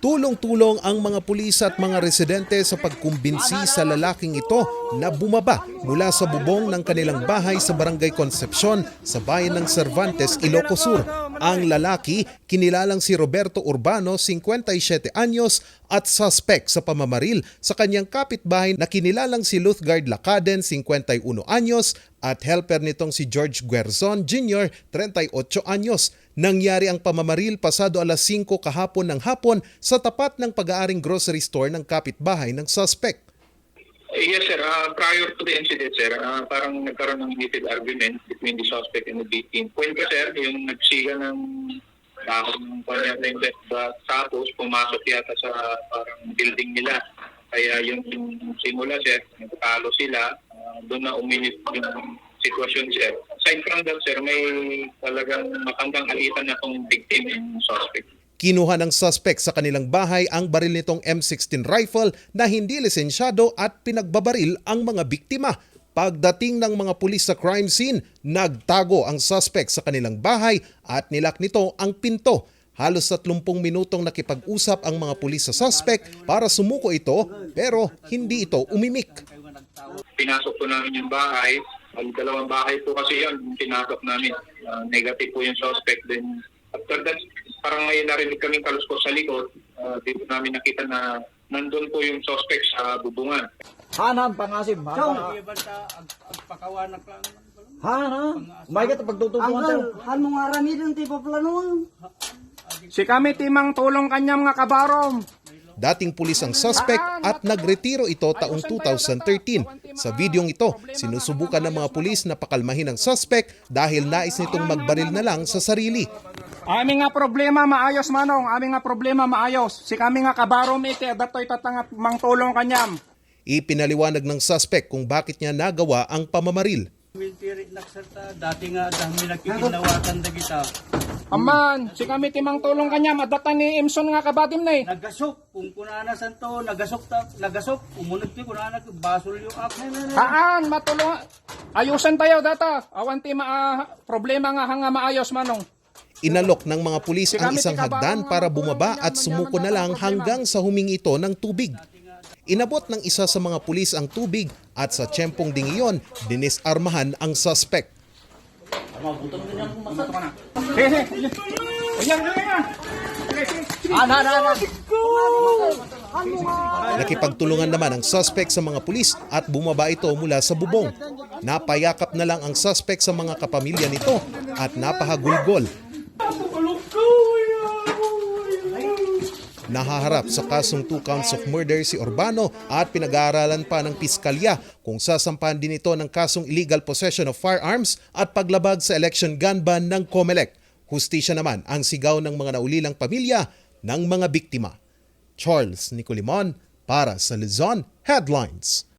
Tulong-tulong ang mga pulis at mga residente sa pagkumbinsi sa lalaking ito na bumaba mula sa bubong ng kanilang bahay sa Barangay Concepcion sa bayan ng Cervantes, Ilocos Sur. Ang lalaki, kinilalang si Roberto Urbano, 57 anyos at suspect sa pamamaril sa kanyang kapitbahay na kinilalang si Luthgard Lacaden, 51 anyos at helper nitong si George Guerzon Jr., 38 anyos. Nangyari ang pamamaril pasado alas 5 kahapon ng hapon sa tapat ng pag-aaring grocery store ng kapitbahay ng suspect. Yes, sir. Uh, prior to the incident, sir, uh, parang nagkaroon ng heated argument between the suspect and the victim. Ko, sir, yung nagsiga ng dahon ng kanya na yung ba, tapos pumasok yata sa parang building nila. Kaya yung, yung simula, sir, nagtalo sila. Uh, doon na uminit yung sitwasyon, sir. Aside from that, sir, may talagang makandang alitan na tong victim yung suspect. Kinuha ng suspect sa kanilang bahay ang baril nitong M16 rifle na hindi lisensyado at pinagbabaril ang mga biktima. Pagdating ng mga pulis sa crime scene, nagtago ang suspect sa kanilang bahay at nilak nito ang pinto. Halos 30 minutong nakipag-usap ang mga pulis sa suspect para sumuko ito pero hindi ito umimik. pinasok po namin yung bahay. Ang dalawang bahay po kasi yun, pinasok namin. Uh, negative po yung suspect. Then after that, parang may narinig kaming kaluskos sa likod. Uh, dito namin nakita na nandun po yung suspect sa bubungan. Hanan, pangasim. Chong. Hanan, ha? May ka pagtutubuhan sir. Angkel, han mo nga ramidan ti paplanuan. Si kami timang tulong kanyang mga kabarom. Dating pulis ang suspect at nagretiro ito taong 2013. Sa videong ito, sinusubukan ng mga pulis na pakalmahin ang suspect dahil nais nitong magbaril na lang sa sarili. Aming nga problema maayos manong, aming nga problema maayos. Si kami nga kabarom iti, datoy tatang mang tulong kanyam. Ipinaliwanag ng suspect kung bakit niya nagawa ang pamamaril. Military dati nga dami nakikinawakan da kita. Aman, si kami timang tulong kanyam, adatan ni Imson nga kabatim na eh. Nagasok, kung kunana santo, nagasok ta, nagasok, umunod ti kunana, basol yung app. Haan, matulong. Ayusan tayo data. Awan ti ma ah, problema nga hanga maayos manong. Inalok ng mga pulis ang isang hagdan para bumaba at sumuko na lang hanggang sa humingi ito ng tubig. Inabot ng isa sa mga pulis ang tubig at sa tiyempong ding iyon, dinisarmahan ang suspect. Nakipagtulungan naman ang suspect sa mga pulis at bumaba ito mula sa bubong. Napayakap na lang ang suspect sa mga kapamilya nito at napahagulgol. Nahaharap sa kasong two counts of murder si Urbano at pinag-aaralan pa ng piskalya kung sasampahan din ito ng kasong illegal possession of firearms at paglabag sa election gun ban ng COMELEC. Hustisya naman ang sigaw ng mga naulilang pamilya ng mga biktima. Charles Nicolimon para sa Luzon Headlines.